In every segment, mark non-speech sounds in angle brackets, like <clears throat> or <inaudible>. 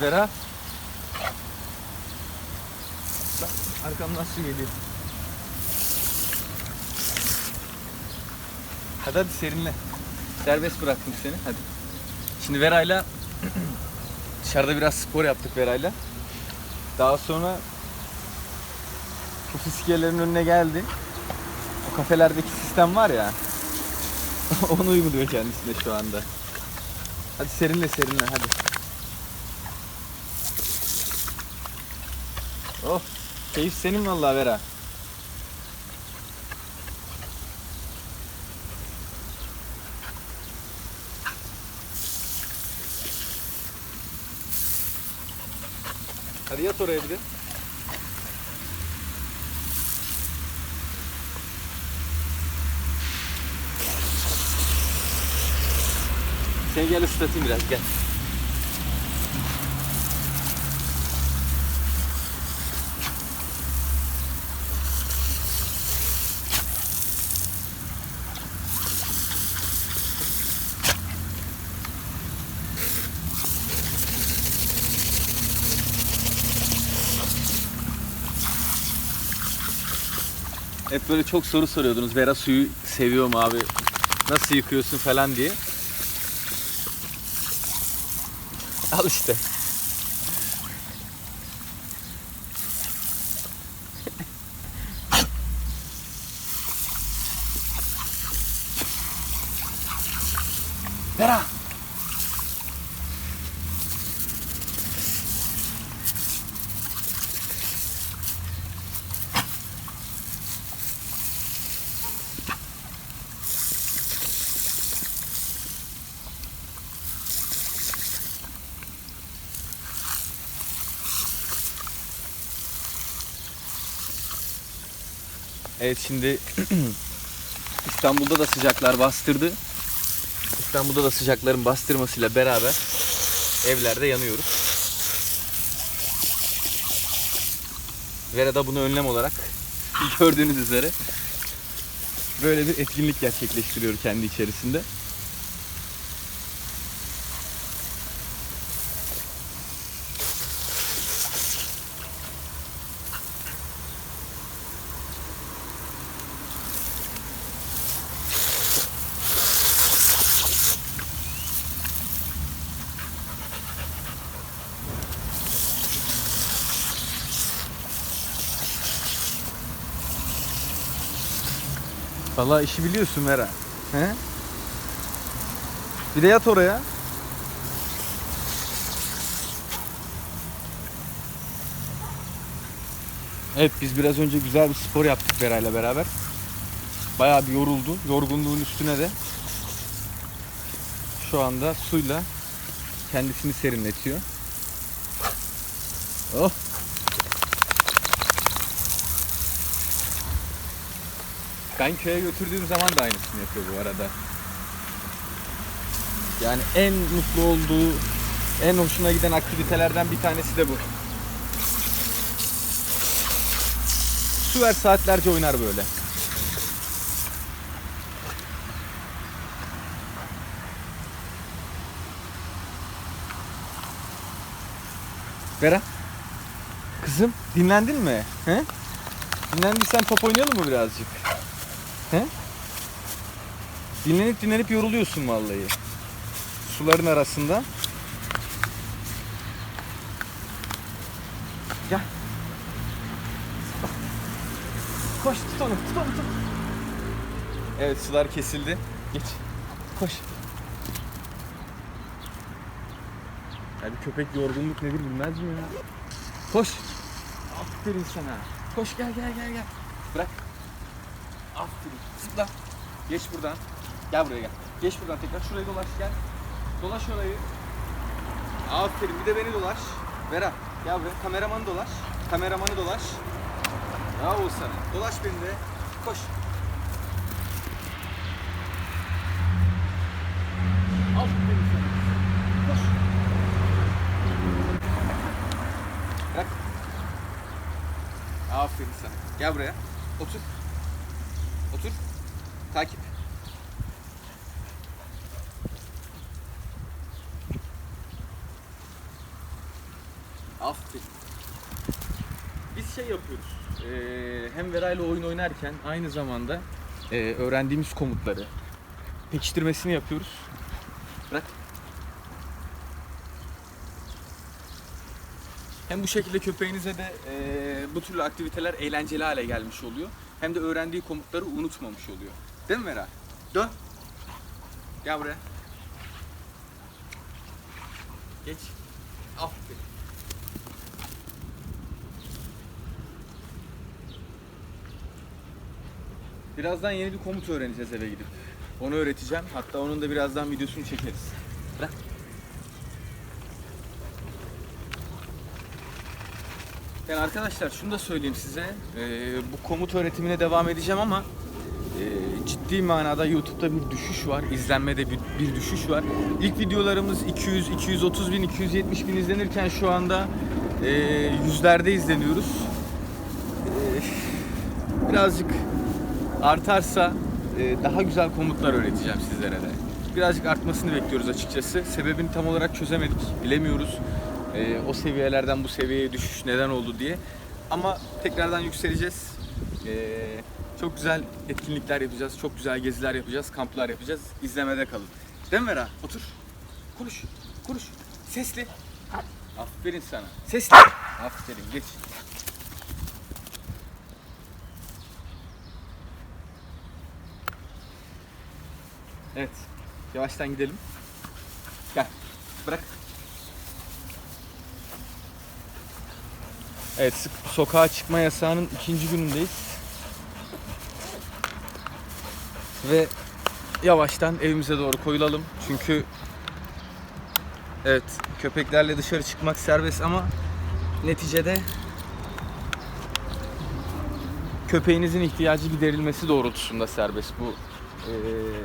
Vera. Bak arkamdan su geliyor. Hadi hadi serinle. Serbest bıraktım seni hadi. Şimdi Vera'yla <clears throat> dışarıda biraz spor yaptık Vera'yla. Daha sonra bu fiskiyelerin önüne geldi. O kafelerdeki sistem var ya. <laughs> Onu uyguluyor kendisine şu anda. Hadi serinle serinle hadi. Oh keyif senin vallahi Vera. Hadi yat oraya bir de. Seni gel ıslatayım biraz gel. Hep böyle çok soru soruyordunuz. Vera suyu seviyor mu abi? Nasıl yıkıyorsun falan diye. Al işte. Vera. Evet şimdi <clears throat> İstanbul'da da sıcaklar bastırdı. İstanbul'da da sıcakların bastırmasıyla beraber evlerde yanıyoruz. Vera da bunu önlem olarak <laughs> gördüğünüz üzere böyle bir etkinlik gerçekleştiriyor kendi içerisinde. Vallahi işi biliyorsun Vera. He? Bir de yat oraya. Evet biz biraz önce güzel bir spor yaptık Vera ile beraber. Bayağı bir yoruldu. Yorgunluğun üstüne de şu anda suyla kendisini serinletiyor. Oh. Ben köye götürdüğüm zaman da aynısını yapıyor bu arada. Yani en mutlu olduğu, en hoşuna giden aktivitelerden bir tanesi de bu. Su ver saatlerce oynar böyle. Vera. Kızım dinlendin mi? He? Dinlendiysen top oynayalım mı birazcık? He? Dinlenip dinlenip yoruluyorsun vallahi. Suların arasında. Gel. Koş tut onu tut onu tut. Evet sular kesildi. Geç. Koş. Ya bir köpek yorgunluk nedir bilmez mi ya? Koş. Aferin sana. Koş gel gel gel gel. Bırak. Aferin. Zıpla. Geç buradan. Gel buraya gel. Geç buradan tekrar şurayı dolaş gel. Dolaş orayı. Aferin. Bir de beni dolaş. Vera. Gel buraya. Kameramanı dolaş. Kameramanı dolaş. Bravo sana. Dolaş beni de. Koş. Aferin sana. Koş. Bırak. Aferin sana. Gel buraya. Otur. Takip. Aferin. Biz şey yapıyoruz. Ee, hem Vera ile oyun oynarken aynı zamanda e, öğrendiğimiz komutları pekiştirmesini yapıyoruz. Bırak. Hem bu şekilde köpeğinize de e, bu türlü aktiviteler eğlenceli hale gelmiş oluyor. Hem de öğrendiği komutları unutmamış oluyor. Değil mi Vera? Dön. Gel buraya. Geç. Aferin. Birazdan yeni bir komut öğreneceğiz eve gidip. Onu öğreteceğim. Hatta onun da birazdan videosunu çekeriz. Bırak. Yani arkadaşlar şunu da söyleyeyim size. Ee, bu komut öğretimine devam edeceğim ama ciddi manada YouTube'da bir düşüş var. İzlenmede bir, bir düşüş var. İlk videolarımız 200, 230 bin, 270 bin izlenirken şu anda e, yüzlerde izleniyoruz. E, birazcık artarsa e, daha güzel komutlar öğreteceğim sizlere de. Birazcık artmasını bekliyoruz açıkçası. Sebebini tam olarak çözemedik, bilemiyoruz. E, o seviyelerden bu seviyeye düşüş neden oldu diye. Ama tekrardan yükseleceğiz. E, çok güzel etkinlikler yapacağız, çok güzel geziler yapacağız, kamplar yapacağız. İzlemede kalın. Değil mi Vera? Otur. Konuş, konuş. Sesli. Aferin sana. Sesli. Aferin, geç. Evet. Yavaştan gidelim. Gel. Bırak. Evet, sokağa çıkma yasağının ikinci günündeyiz. Ve yavaştan evimize doğru koyulalım. Çünkü evet, köpeklerle dışarı çıkmak serbest ama neticede köpeğinizin ihtiyacı giderilmesi doğrultusunda serbest bu e,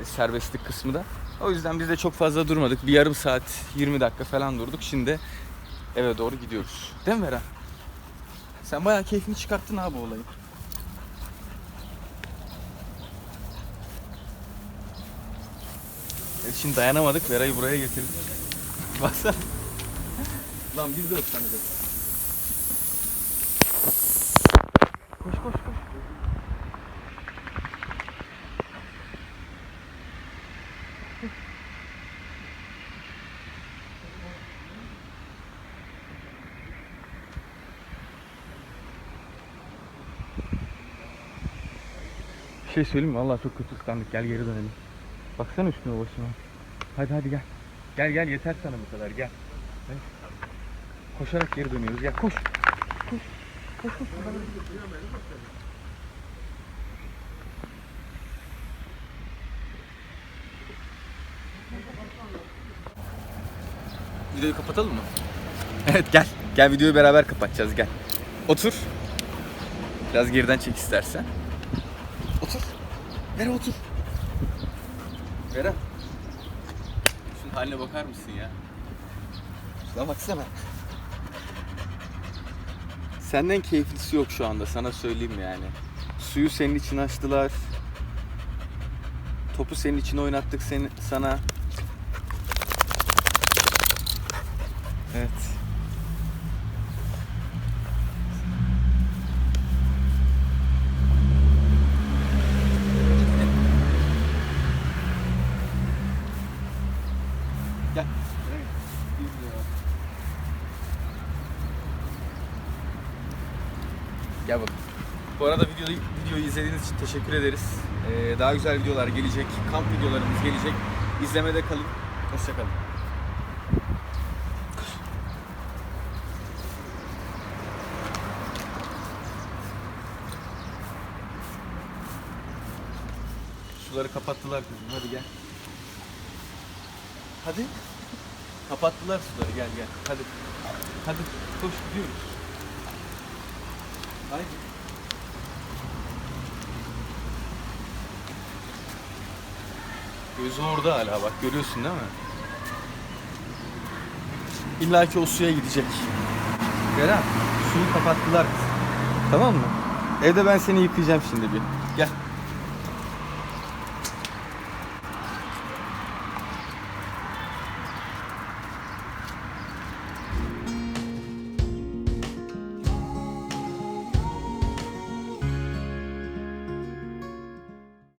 serbestlik kısmı da. O yüzden biz de çok fazla durmadık. Bir yarım saat, 20 dakika falan durduk. Şimdi eve doğru gidiyoruz. Değil mi Vera? Sen bayağı keyfini çıkarttın abi olayı. Evet, şimdi dayanamadık. Vera'yı buraya getirdik. Baksana. Lan biz de ıslanacağız. Koş koş koş. Bir şey söyleyeyim mi? Vallahi çok kötü ıslandık. Gel geri dönelim. Baksana üstüne başıma. Hadi hadi gel. Gel gel yeter sana bu kadar gel. Gel. Koşarak geri dönüyoruz. Gel koş. Koş. Koş koş. Videoyu kapatalım mı? Evet gel. Gel videoyu beraber kapatacağız gel. Otur. Biraz geriden çek istersen. Otur. Vera otur. Vera. Şunun haline bakar mısın ya? Şuna baksana. Senden keyiflisi yok şu anda sana söyleyeyim yani. Suyu senin için açtılar. Topu senin için oynattık seni, sana. Evet. Gel. Gel bak. Bu arada videoyu, videoyu izlediğiniz için teşekkür ederiz. Ee, daha güzel videolar gelecek. Kamp videolarımız gelecek. İzlemede kalın. Hoşçakalın. Suları kapattılar kızım. Hadi gel. Hadi. Kapattılar suları. Gel gel. Hadi. Hadi. Koş gidiyoruz. Haydi. Gözü orada hala bak görüyorsun değil mi? İlla ki o suya gidecek. Vera suyu kapattılar. Tamam mı? Evde ben seni yıkayacağım şimdi bir. Gel.